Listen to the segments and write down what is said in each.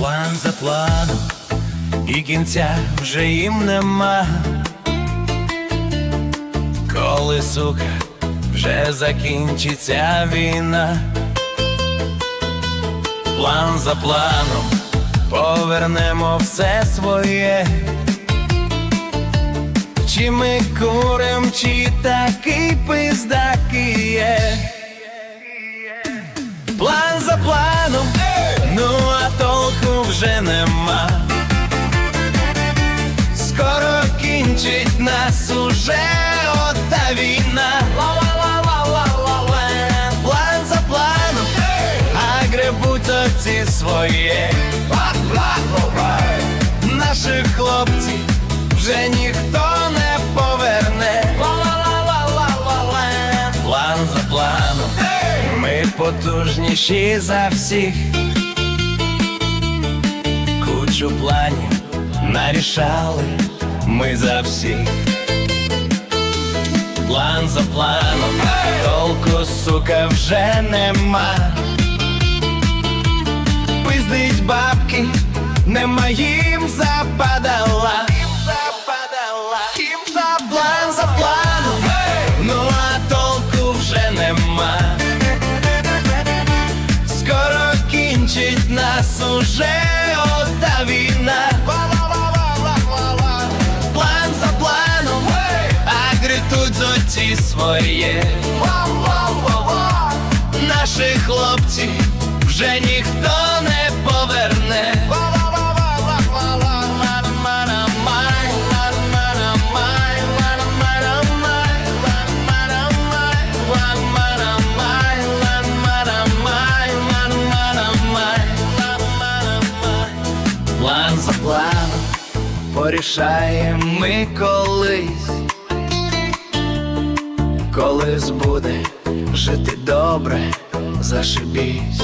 План за планом, і кінця вже їм нема. Коли сука, вже закінчиться війна. План за планом, повернемо все своє. Чи ми курим, чи такий пиздаки є. План за планом, ну а толку вже нема. Нас уже ота війна. План за планом, а гребуть оці своє. Наших хлопців вже ніхто не поверне. План за планом, ми потужніші за всіх. Кучу планів нарішали ми за всіх. План за планом, толку, сука, вже нема. Пиздить бабки, нема їм западала. Їм оці своє. Наших хлопців вже ніхто не поверне. План за планом порішаємо ми колись, колись буде жити добре, зашибісь.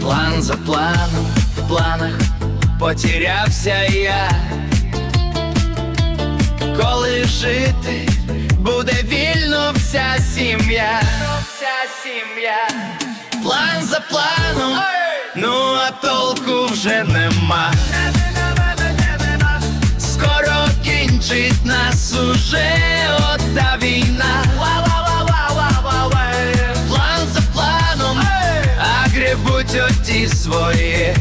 План за планом, в планах потерявся я. Коли жити буде вільно вся сім'я. Вся сім'я. План за планом, ну а толку гребуть оті свої.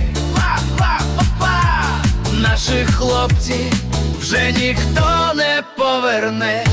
Наших хлопців вже ніхто не поверне.